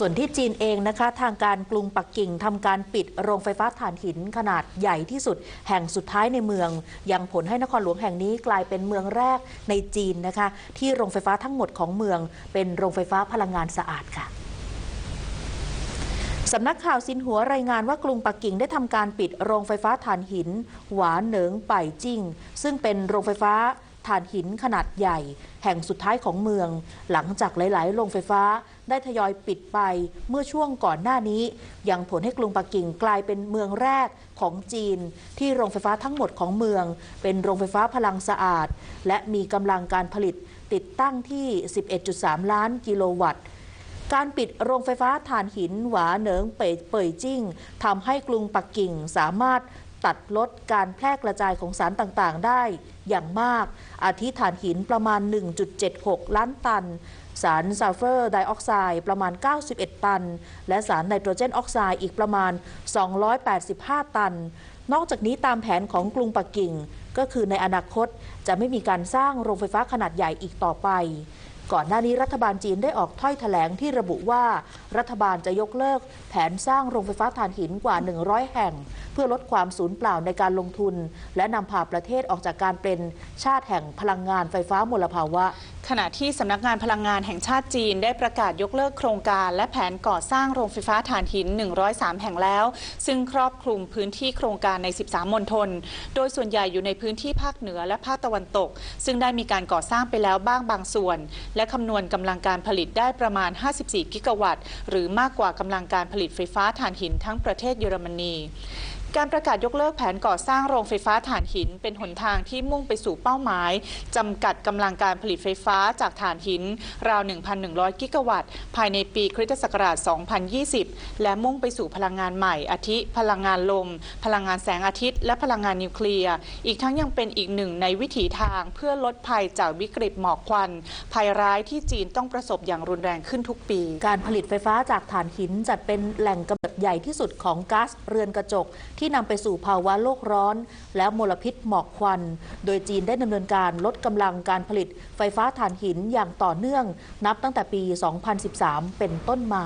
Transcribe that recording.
ส่วนที่จีนเองนะคะทางการกรุงปักกิ่งทำการปิดโรงไฟฟ้าถ่านหินขนาดใหญ่ที่สุด แห่งสุดท้ายในเมือง ยังผลให้นครหลวงแห่งนี้กลายเป็นเมืองแรกในจีนนะคะที่โรงไฟฟ้าทั้งหมดของเมือง เป็นโรงไฟฟ้าพลังงานสะอาดค่ะสำนักข่าวซินหัวรายงานว่ากรุงปักกิ่งได้ทำการปิดโรงไฟฟ้าถ่านหิน หวานเหนิงป่ายจิ้ง ซึ่งเป็นโรงไฟฟ้า ถ่านหินขนาดใหญ่ แห่งสุดท้ายของเมือง หลังจากหลายๆ โรงไฟฟ้าได้ทยอยปิดไปเมื่อช่วงก่อนหน้านี้ ยังผลให้กรุงปักกิ่งกลายเป็นเมืองแรกของจีน ที่โรงไฟฟ้าทั้งหมดของเมือง เป็นโรงไฟฟ้าพลังสะอาด และมีกำลังการผลิตติดตั้งที่ 11.3 ล้านกิโลวัตต์การปิดโรงไฟฟ้าถ่านหินหวาเหนิงเป่ยเป่ยจิ้งทำให้กรุงปักกิ่งสามารถ ตัดลดการแพร่กระจายของสารต่างๆ ได้อย่างมาก อาทิถ่านหินประมาณ 1.76 ล้านตัน สารซัลเฟอร์ไดออกไซด์ประมาณ 91 ตัน และสารไนโตรเจนออกไซด์อีกประมาณ 285 ตัน นอกจากนี้ตามแผนของกรุงปักกิ่ง ก็คือในอนาคตจะไม่มีการสร้างโรงไฟฟ้าขนาดใหญ่อีกต่อไป ก่อนหน้านี้รัฐบาลจีนได้ออกถ้อยแถลงที่ระบุว่า รัฐบาลจะยกเลิก แผนสร้างโรงไฟฟ้าถ่านหินกว่า 100 แห่ง เพื่อลดความสูญเปล่าในการลงทุน และนำพาประเทศออกจากการเป็นชาติแห่งพลังงานไฟฟ้ามลภาวะ ขณะที่สำนักงานพลังงานแห่งชาติจีนได้ประกาศยกเลิกโครงการ และแผนก่อสร้างโรงไฟฟ้าถ่านหิน 103 แห่งแล้ว ซึ่งครอบคลุมพื้นที่โครงการใน 13 มณฑล โดยส่วนใหญ่อยู่ในพื้นที่ภาคเหนือและภาคตะวันตก ซึ่งได้มีการก่อสร้างไปแล้วบ้างบางส่วน และคำนวณกำลังการผลิตได้ประมาณ 54 กิกะวัตต์ หรือมากกว่ากำลังการผลิตไฟฟ้าถ่านหินทั้งประเทศเยอรมนี การประกาศยกเลิกแผนก่อสร้างโรงไฟฟ้าถ่านหิน เป็นหนทางที่มุ่งไปสู่เป้าหมาย จำกัดกำลังการผลิตไฟฟ้าจากถ่านหิน ราว 1,100 กิกะวัตต์ ภายในปีคริสตศักราช 2020 และมุ่งไปสู่พลังงานใหม่ อาทิ พลังงานลม พลังงานแสงอาทิตย์ และพลังงานนิวเคลียร์ อีกทั้งยังเป็นอีกหนึ่งในวิถีทางเพื่อลดภัยจากวิกฤตหมอกควัน ภัยร้ายที่จีนต้องประสบอย่างรุนแรงขึ้นทุกปี การผลิตไฟฟ้าจากถ่านหินจัดเป็นแหล่งกำเนิดใหญ่ที่สุดของก๊าซเรือนกระจกที่ที่นำไปสู่ภาวะโลกร้อน และมลพิษหมอกควัน โดยจีนได้ดำเนินการลดกำลังการผลิตไฟฟ้าถ่านหินอย่างต่อเนื่อง นับตั้งแต่ปี 2013 เป็นต้นมา